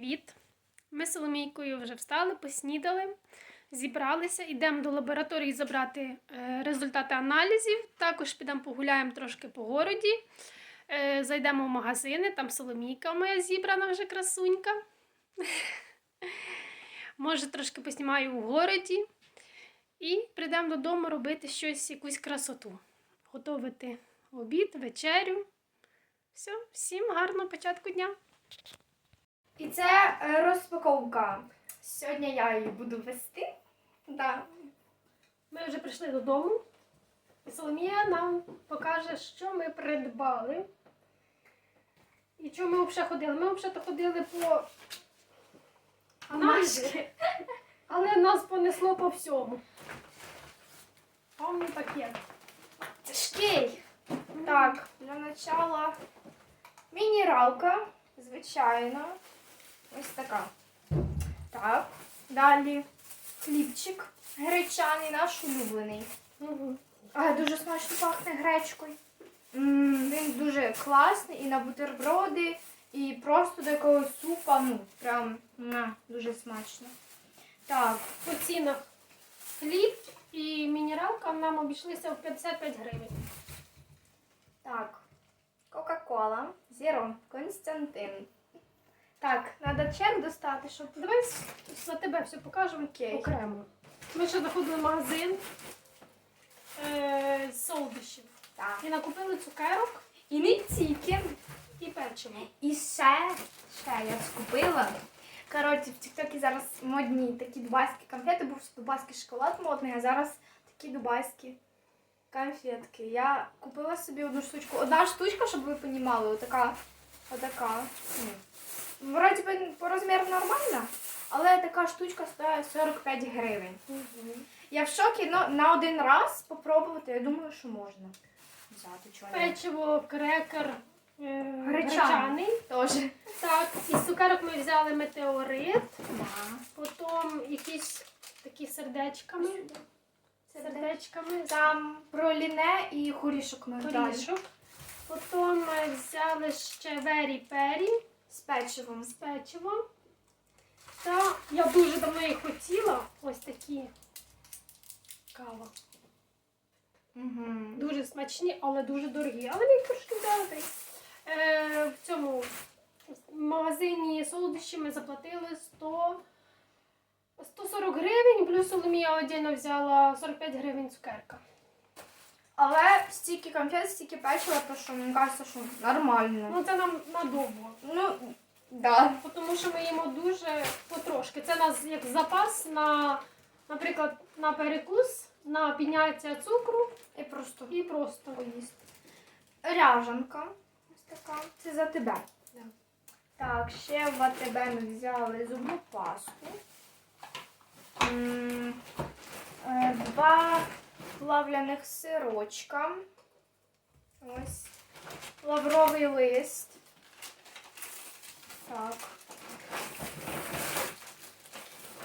Привіт! Ми з Соломійкою вже встали, поснідали, зібралися, йдемо до лабораторії забрати е, результати аналізів. Також підемо погуляємо трошки по городі. Е, Зайдемо в магазини, там Соломійка моя зібрана вже красунька. Може, трошки поснімаю в городі. І прийдемо додому робити щось, якусь красоту. Готувати обід, вечерю. Все, всім гарного початку дня! І це е, розпаковка. Сьогодні я її буду вести. Да. Ми вже прийшли додому. І Соломія нам покаже, що ми придбали. І чому ми взагалі ходили? Ми взагалі ходили по аналізі, але нас понесло по всьому. Повний пакет. Тяжкий. Так, для начала мінералка, звичайно. Ось така. Так. Далі хлібчик гречаний, наш улюблений. Мгм. А, дуже смачно пахне гречкою. М, Він дуже класний і на бутерброди, і просто до якогось супа. Ну, прям на, дуже смачно. Так, По цінах хліб і мінералка нам обійшлися в 55 гривень. так. Кока-кола, Зіро, Константин. Так, треба чек достати, щоб. Давай за тебе все покажемо Окей. окремо. Ми ще заходили в магазин е, солодощів. Так. І накупили цукерок І не тільки. і печиво. І ще, ще я скупила. Коротше, в Тіктокі зараз модні такі дубайські конфети, був дубайський шоколад модний, а зараз такі дубайські конфетки. Я купила собі одну штучку. Одна штучка, щоб ви розуміли, отака. Отака. Вроді би по розміру нормальна, але така штучка стоїть 45 гривень. Я в шокі, но на один раз попробувати, я думаю, що можна взяти чого. Печиво, крекер е, Гречаний. Теж. Так, із цукерок ми взяли метеорит, Да. потім якісь такі сердечками. Сердечками. Там проліне і горішок ми. Потім ми взяли ще вері пері З печивом. з печивом. Та я дуже давно їх хотіла. Ось такі кава. Угу. Дуже смачні, але дуже дорогі. Але їх трошки взяли. Е, в цьому магазині солодощі ми заплатили 100, 140 гривень, плюс Соломія отдельно взяла 45 гривень цукерка. Але стільки конфет, стільки печива, то що мені кажеться, що нормально. Ну це нам надовго. Ну, да. Тому що ми їмо дуже потрошки. Це нас як запас на, наприклад, на перекус, на підняття цукру І просто і просто. поїсти. Ряжанка. Ось така. Це за тебе. Да. Так, ще в АТБ ми взяли зубну пасту. М, е, Два плавляних сирочка. Ось. Лавровий лист. Так.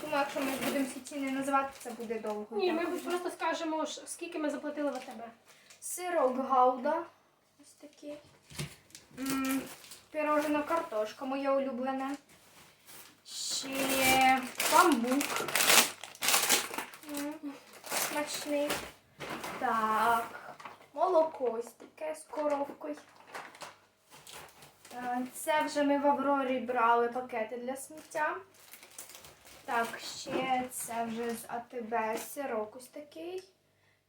Думаю, якщо ми будемо всі ціни називати, це буде довго. Ні, ми просто скажемо, скільки ми заплатили за тебе. Сирок гауда. Ось такий. М, Пірожена картошка, моя улюблена. Ще бамбук. Смачний. Так. Молоко ось таке з коровкою. Е, Це вже ми в Аврорі брали пакети для сміття. Так, ще це вже з АТБ сирок ось такий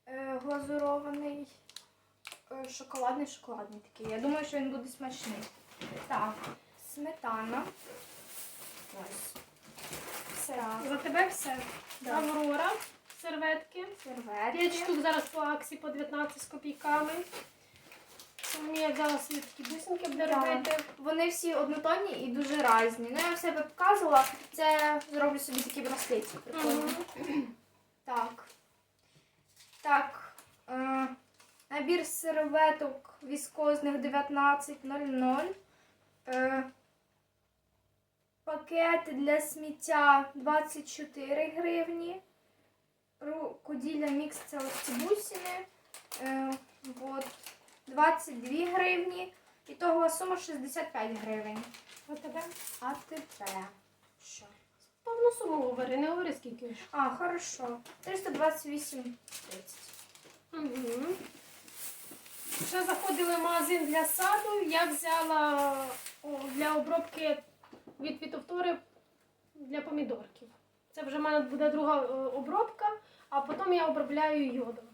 е, глазурований. Е, Шоколадний, шоколадний такий. Я думаю, що він буде смачний. Так, сметана. Ось. Сира. За тебе все. Да. Аврора, серветки. 5 Серветки. штук зараз по акції по 19 з копійками. Соломія взяла свої такі бусинки буде Да. робити. Вони всі однотонні і дуже різні. Ну, я в себе показувала. Це зроблю собі такі браслеті. прикольні. Мгм. Так. Так. Е, набір серветок віскозних 19.00. Е, пакет для сміття 24 гривні. Рукоділля мікс це ось ці бусини. Е, от, 22 гривні. Ітогова сума 65 гривень. А тебе? А тепер що? Повну суму говори, не говори скільки. А, хорошо. 328,30. Угу. Ще заходили в магазин для саду. Я взяла о, для обробки від фітофтори для помідорків. Це вже в мене буде друга е, обробка, а потім я обробляю йодом.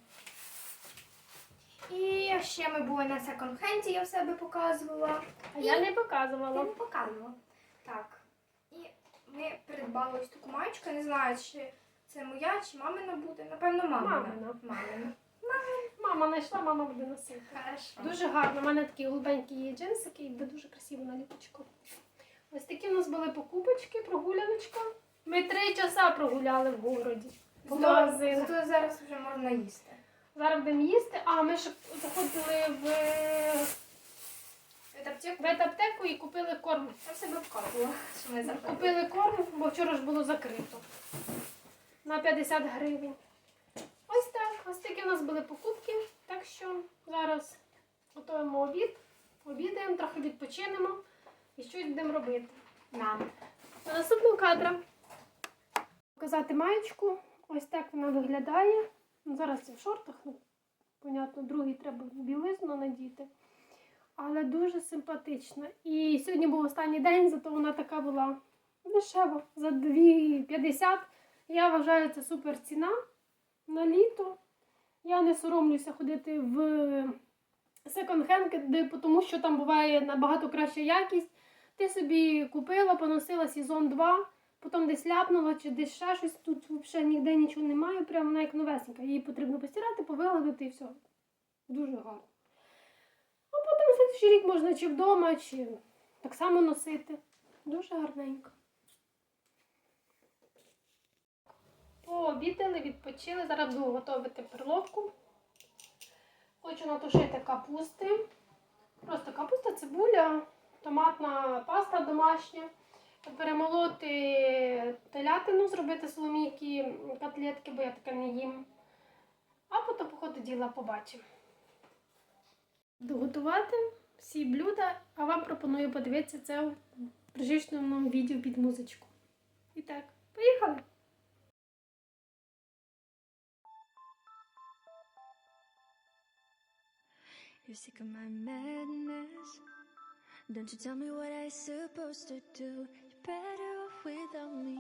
І ще ми були на секонд-хенді, я в себе показувала. А я не Я показувала. не показувала. Так. І ми придбали ось таку маєчку. Не знаю, чи це моя, чи мамина буде. Напевно, мамина. Мамина. Мамина. Мама знайшла, мама буде носити. Хорошо. Дуже гарно. У мене такі голубенькі є джинсики, і буде дуже красиво на літочку. Ось такі в нас були покупочки, прогуляночка. Ми три часа прогуляли в городі. Зато, зато зараз вже можна їсти. Зараз будемо їсти, а ми ще заходили в Це аптеку ветаптеку і купили корм. в себе вказувала, що ми заходили. Купили корм, бо вчора ж було закрито. На 50 гривень. Ось так. Ось такі у нас були покупки. Так що зараз готуємо обід, обідаємо, трохи відпочинемо і щось будемо робити. Нам. На наступним кадром показати маєчку. Ось так вона виглядає. Ну, зараз це в шортах, ну, понятно, другий треба білизну надіти. Але дуже симпатична. І сьогодні був останній день, зато вона така була дешева. За 2,50. Я вважаю, це супер ціна на літо. Я не соромлюся ходити в секонд-хенд, тому що там буває набагато краща якість. Ти собі купила, поносила сезон 2, потім десь ляпнула чи десь ще щось. Тут взагалі ніде нічого немає, прямо вона як новесенька. Її потрібно постирати, повиладити і все. Дуже гарно. А потім слідчий рік можна чи вдома, чи так само носити. Дуже гарненько. Пообідали, відпочили. Зараз буду готувати перловку. Хочу натушити капусти. Просто капуста, цибуля, томатна паста домашня. Перемолоти телятину, зробити соломійки, котлетки, бо я таке не їм. А потім, по ходу діла, побачимо. Буду готувати всі блюда, а вам пропоную подивитися це в прижичному відео під музичку. І так, поїхали! You're sick of my madness. Don't you tell me what I supposed to do. Better off without me.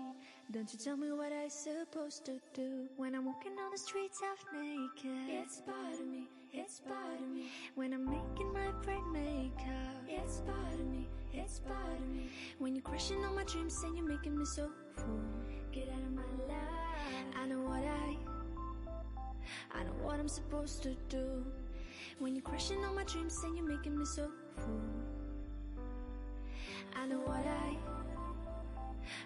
Don't you tell me what I'm supposed to do. When I'm walking on the streets half naked. It's part of me. It's part of me. When I'm making my bright makeup. It's part of me. It's part of me. When you're crushing on my dreams and you're making me so full. Get out of my life. I know what I. I know what I'm supposed to do. When you're crushing on my dreams and you're making me so full. I know what I,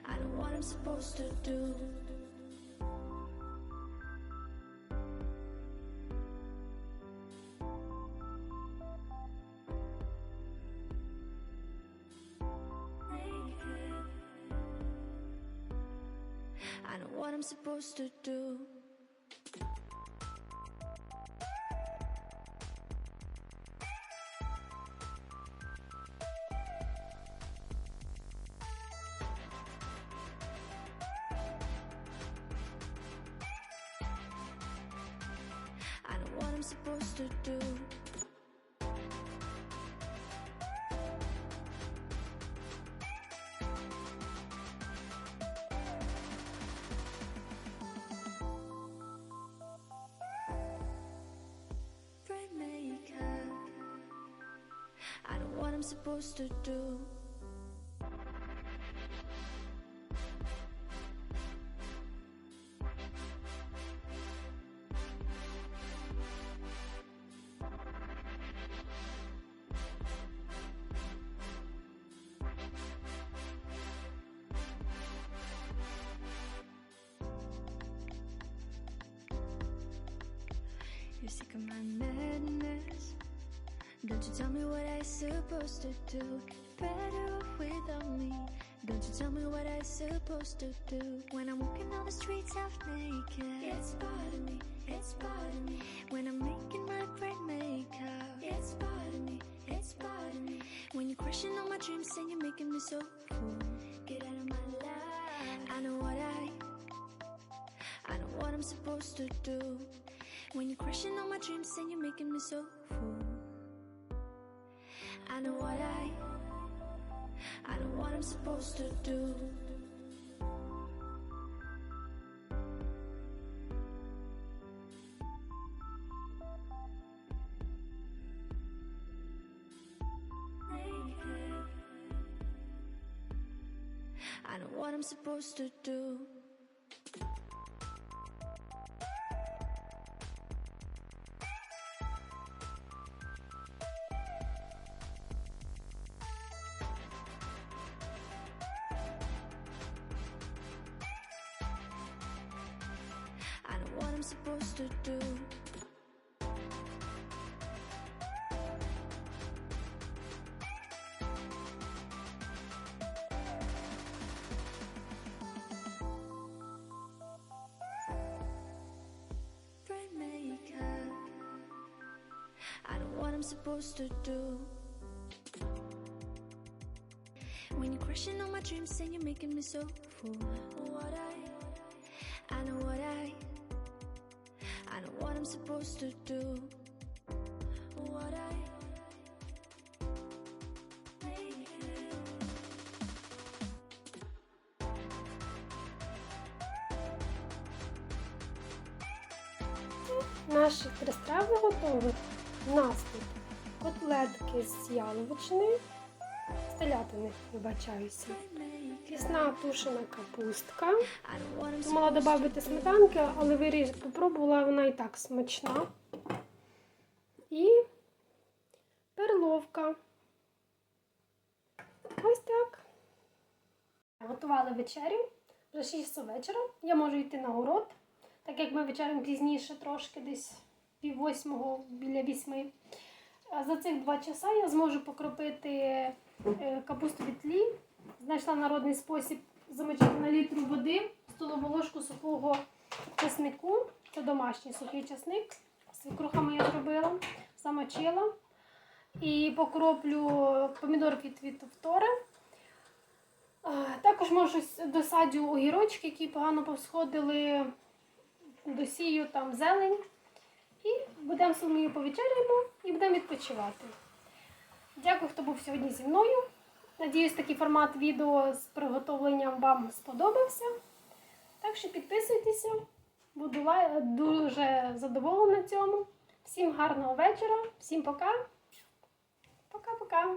I know what I'm supposed to do. I know what I'm supposed to do. supposed to do? You see, command. Don't you tell me what I supposed to do. Better off without me. Don't you tell me what I supposed to do. When I'm walking on the streets half naked. It's part of me. It's part of me. When I'm making my bright makeup. It's part of me. It's part of me. When you're crushing on my dreams and you're making me so full. Get out of my life. I know what I. I know what I'm supposed to do. When you're crushing on my dreams and you're making me so full. I know what I. I know what I'm supposed to do. I know what I'm supposed to do. Supposed to do. Rainmaker. I don't know what I'm supposed to do. When you're crushing on my dreams and you're making me so full. I know what I'm supposed to do. What I. Наші три страви готові. У нас тут котлетки з яловичини, з телятини, вибачаюся. Кисна тушена капустка. Supposed додати сметанки, але виріж попробувала, вона і так смачна. І перловка. Ось так. Готували вечерю. Вже 6 вечора. Я можу йти на город, так як ми вечерям пізніше, трошки десь пів восьмого біля вісьми. За цих два часа я зможу покропити е, капусту від тлі. Знайшла народний спосіб замочити на літру води, столову ложку сухого чеснику. Це домашній сухий чесник. Свікруха моя зробила, замочила. І покроплю помідорки від Вітовтори. Також можу досадю огірочки, які погано повсходили, досію там зелень. І будемо Соломією повечеряємо і будемо відпочивати. Дякую, хто був сьогодні зі мною. Надіюсь, такий формат відео з приготовленням вам сподобався. Так що підписуйтеся, буду дуже задоволена цьому. Всім гарного вечора, всім пока. Пока-пока.